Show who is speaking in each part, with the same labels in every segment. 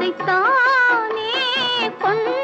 Speaker 1: அதைத்தானே கொண்டு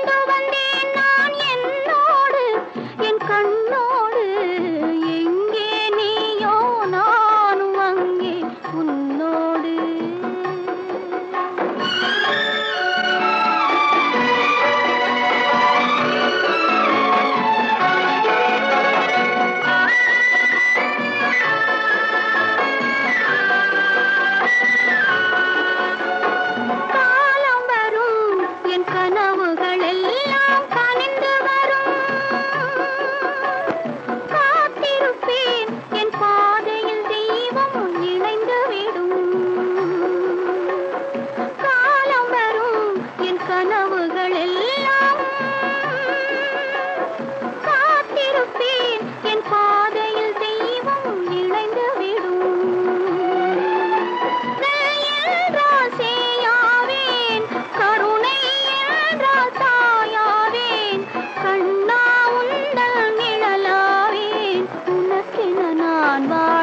Speaker 1: on my